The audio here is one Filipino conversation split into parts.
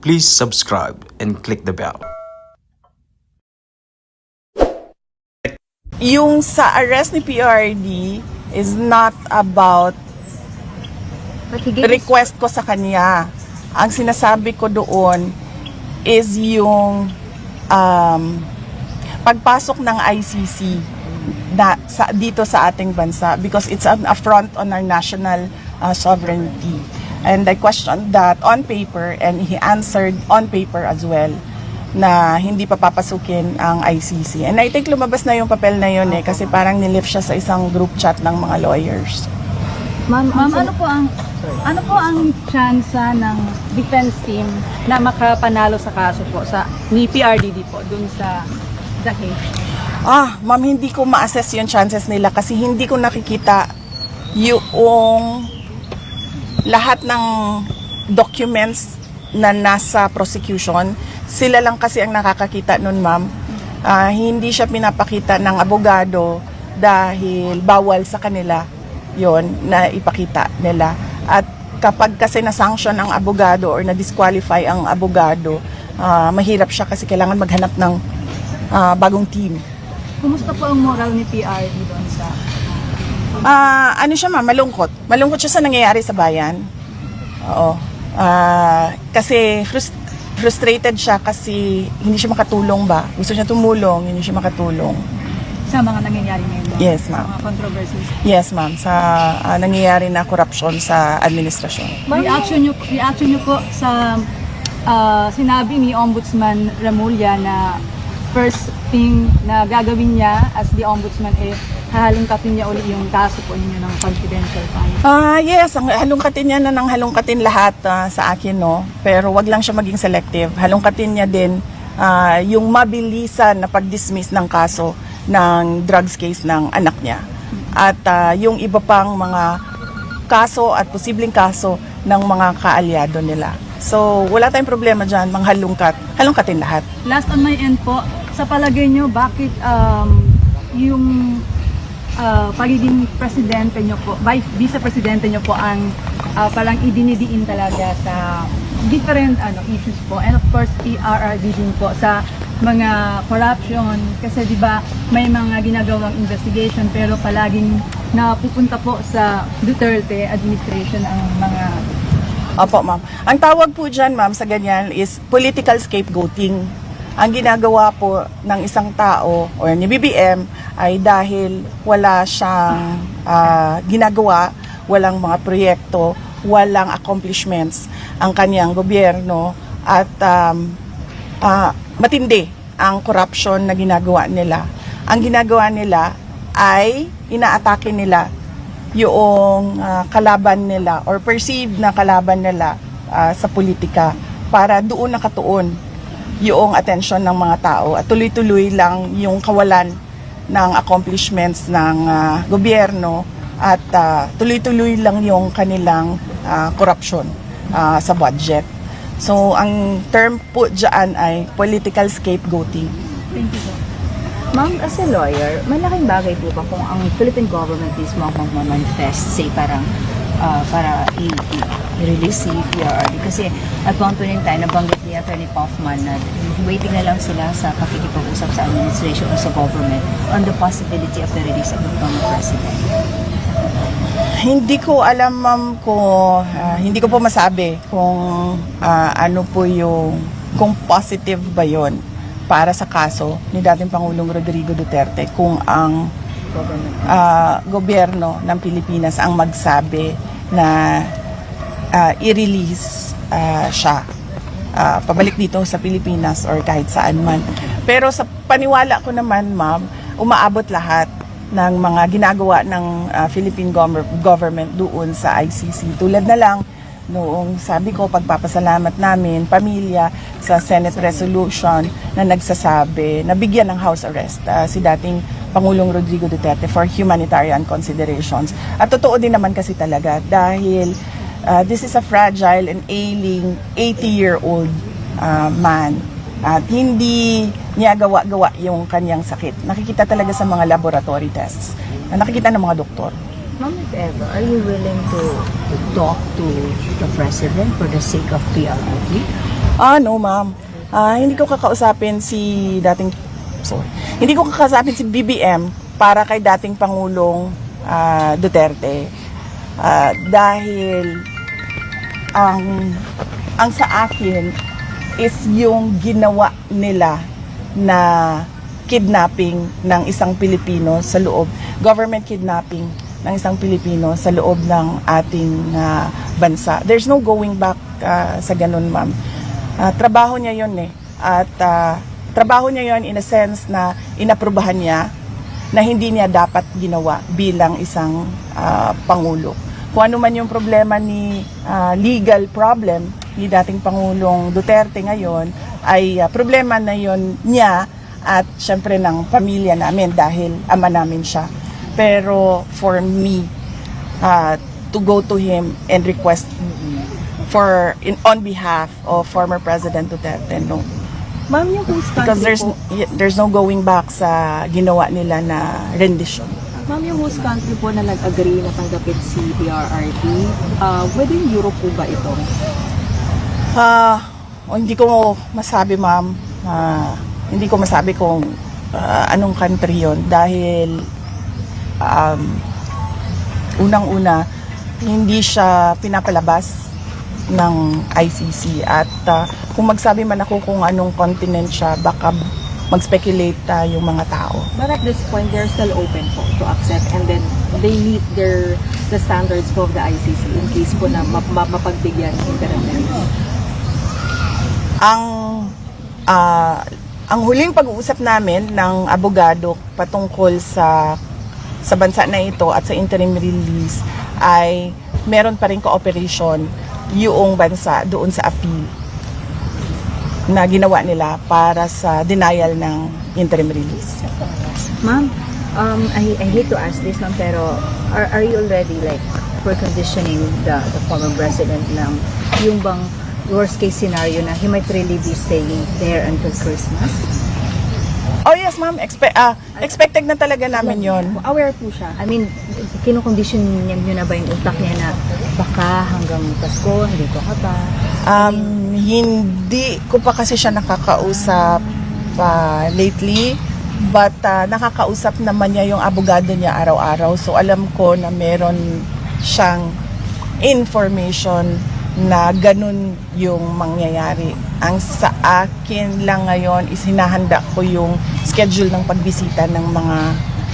Please subscribe and click the bell. Yung sa arrest ni PRD is not about request ko sa kanya. Ang sinasabi ko doon is yung um, pagpasok ng ICC na, sa, dito sa ating bansa because it's an affront on our national uh, sovereignty. And I questioned that on paper and he answered on paper as well na hindi pa papasukin ang ICC. And I think lumabas na yung papel na yun eh kasi parang nilift siya sa isang group chat ng mga lawyers. Ma'am, Ma'am, ano po ang ano po ang tsansa ng defense team na makapanalo sa kaso po sa ni PRDD po dun sa The Hague? Ah, ma'am, hindi ko ma-assess yung chances nila kasi hindi ko nakikita yung lahat ng documents na nasa prosecution. Sila lang kasi ang nakakakita nun, ma'am. Ah, hindi siya pinapakita ng abogado dahil bawal sa kanila yon na ipakita nila. At kapag kasi na-sanction ang abogado or na-disqualify ang abogado, ah, mahirap siya kasi kailangan maghanap ng ah, bagong team. Kumusta po ang moral ni PRD doon sa Ah, ano siya ma'am, malungkot. Malungkot siya sa nangyayari sa bayan. Oo. Ah, kasi frus- frustrated siya kasi hindi siya makatulong ba. Gusto niya tumulong, hindi siya makatulong. sa mga nangyayari ngayon? Yes, Sa ma'am. mga controversies. Yes, ma'am, sa ah, nangyayari na korupsyon sa administrasyon. Reaction niyo reaction niyo po sa ah, sinabi ni Ombudsman Ramulya na first thing na gagawin niya as the ombudsman eh hahalungkatin niya ulit yung kaso po ninyo ng confidential fund. Ah, yes, ang halongkatin niya na ng halongkatin lahat ah, sa akin, no. Pero wag lang siya maging selective. Halongkatin niya din ah, yung mabilisan na pag-dismiss ng kaso ng drugs case ng anak niya. At ah, yung iba pang mga kaso at posibleng kaso ng mga kaalyado nila. So, wala tayong problema dyan, mga halongkat. Halongkatin lahat. Last on my end po, sa palagay nyo, bakit um, yung uh, pagiging presidente nyo po, vice vice-presidente nyo po ang uh, parang idinidiin talaga sa different ano issues po and of course PRRD din po sa mga corruption kasi 'di ba may mga ginagawang investigation pero palaging napupunta po sa Duterte administration ang mga Opo, ma'am. Ang tawag po dyan, ma'am, sa ganyan is political scapegoating. Ang ginagawa po ng isang tao or ni BBM ay dahil wala siyang ah, ginagawa, walang mga proyekto, walang accomplishments ang kanyang gobyerno at um, ah, matindi ang corruption na ginagawa nila. Ang ginagawa nila ay inaatake nila yung ah, kalaban nila or perceived na kalaban nila ah, sa politika para doon nakatuon yung attention ng mga tao at tuloy-tuloy lang yung kawalan ng accomplishments ng ah, gobyerno at ah, tuloy-tuloy lang yung kanilang ah, corruption ah, sa budget. So, ang term po dyan ay political scapegoating. thank you. Ma'am, as a lawyer, malaking bagay po ba kung ang Philippine government mismo ang magmamanifest, say parang ah, para i- i-release si PRRD? Kasi at one point in time, nabanggit ni Attorney Kaufman na waiting na lang sila sa pakikipag-usap sa administration o sa government on the possibility of the release of the former president. Hindi ko alam ma'am kung ah, hindi ko po masabi kung ah, ano po yung kung positive ba yon para sa kaso ni dating Pangulong Rodrigo Duterte kung ang ah, gobyerno ng Pilipinas ang magsabi na ah, i-release ah, siya ah, pabalik dito sa Pilipinas or kahit saan man. Pero sa paniwala ko naman, ma'am, umaabot lahat ng mga ginagawa ng ah, Philippine gov- government doon sa ICC. Tulad na lang noong sabi ko pagpapasalamat namin pamilya sa Senate resolution na nagsasabi na bigyan ng house arrest ah, si dating Pangulong Rodrigo Duterte for humanitarian considerations. At totoo din naman kasi talaga dahil ah, this is a fragile and ailing 80-year-old ah, man at hindi niya gawa-gawa yung kanyang sakit. Nakikita talaga sa mga laboratory tests. Na nakikita ng mga doktor. Ma'am, if ever, are you willing to talk to the president for the sake of PRRD? Ah, no, ma'am. Ah, hindi ko kakausapin si dating sorry. Hindi ko kakausapin si BBM para kay dating Pangulong ah, Duterte. Ah, dahil ang ang sa akin is yung ginawa nila na kidnapping ng isang Pilipino sa loob government kidnapping ng isang Pilipino sa loob ng ating ah, bansa. There's no going back ah, sa ganun, ma'am. Ah, trabaho niya 'yon eh. At ah, trabaho niya 'yon in a sense na inaprubahan niya na hindi niya dapat ginawa bilang isang ah, pangulo. Kung ano man yung problema ni ah, legal problem ni dating Pangulong Duterte ngayon ay ah, problema na yon niya at syempre ng pamilya namin dahil ama namin siya. Pero for me ah, to go to him and request for in on behalf of former President Duterte no Ma'am, yung because country there's po, there's no going back sa ginawa nila na rendition. ma'am, yung whose country po na nag-agree na tanggapin si PRRT, uh, within Europe po ba ito? Ah, o hindi ko masabi ma'am. Ah, hindi ko masabi kung ah, anong country 'yon dahil um, unang-una hindi siya pinapalabas ng ICC at ah, kung magsabi man ako kung anong continent siya baka mag-speculate ah, yung mga tao. But at this point, they're still open po to accept and then they meet their the standards po of the ICC in case po na map- map- mapagbigyan ng release. ang ah, ang huling pag-uusap namin ng abogado patungkol sa sa bansa na ito at sa interim release ay meron pa rin cooperation yung bansa doon sa appeal na ginawa nila para sa denial ng interim release. Ma'am, um, I, I hate to ask this, ma'am, pero are, are you already like for conditioning the, the former president ng yung bang worst case scenario na he might really be staying there until Christmas? Oh yes ma'am, Expe- ah, expected na talaga namin yon. Aware po siya. I mean, kinukondisyon niya nyo na ba yung utak niya na baka hanggang Pasko, hindi ko ka pa. Um, hindi ko pa kasi siya nakakausap pa lately. But ah, nakakausap naman niya yung abogado niya araw-araw. So alam ko na meron siyang information na ganun yung mangyayari. Ang sa akin lang ngayon is hinahanda ko yung schedule ng pagbisita ng mga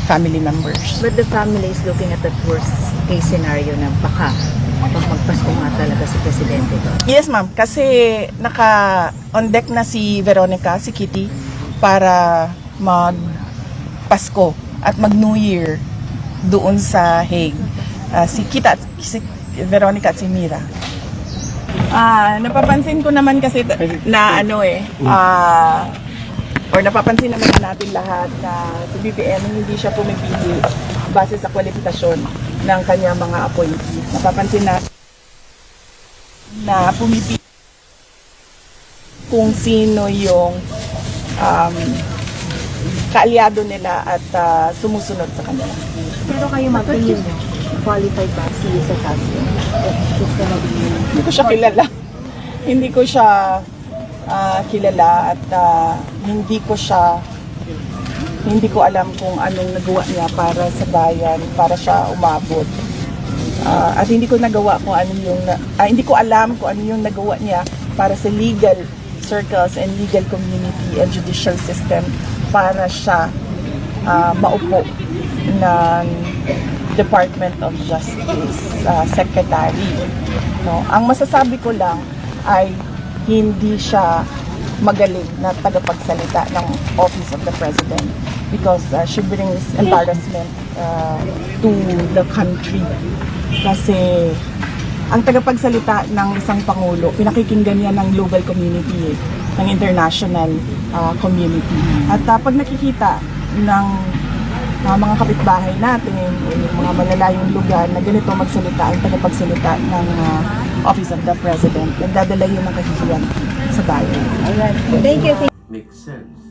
family members. But the family is looking at that worst case scenario na baka pag magpasko nga talaga si Presidente doon. Yes, ma'am. Kasi naka on deck na si Veronica, si Kitty, para mag Pasko at mag New Year doon sa Hague. Ah, si Kita at si Veronica at si Mira. Ah, napapansin ko naman kasi na ano eh, ah, or napapansin naman natin lahat na si BBM hindi siya pumipili base sa kwalifikasyon ng kanyang mga appointees. Napapansin na na pumipili kung sino yung um, kaalyado nila at ah, sumusunod sa kanila. Pero kayo magtingin nyo, qualified ba si Lisa Casio? It's gonna be Hindi ko siya kilala. hindi ko siya ah, kilala at ah, hindi ko siya hindi ko alam kung anong nagawa niya para sa bayan, para siya umabot. Ah, at hindi ko nagawa kung ano yung ah, hindi ko alam kung ano yung nagawa niya para sa legal circles and legal community and judicial system para siya ah, maupo ng Department of Justice ah, Secretary. No? Ang masasabi ko lang ay hindi siya magaling na tagapagsalita ng Office of the President because uh, she brings embarrassment uh, to the country. Kasi ang tagapagsalita ng isang pangulo, pinakikinggan niya ng global community, eh, ng international uh, community. At uh, pag nakikita ng uh, mga kapitbahay natin, yung mga malalayong lugar na ganito magsalita, ang tagapagsalita ng uh, Office of the President, nagdadala yun ng kahihiyan sa bayan. Thank you. makes sense.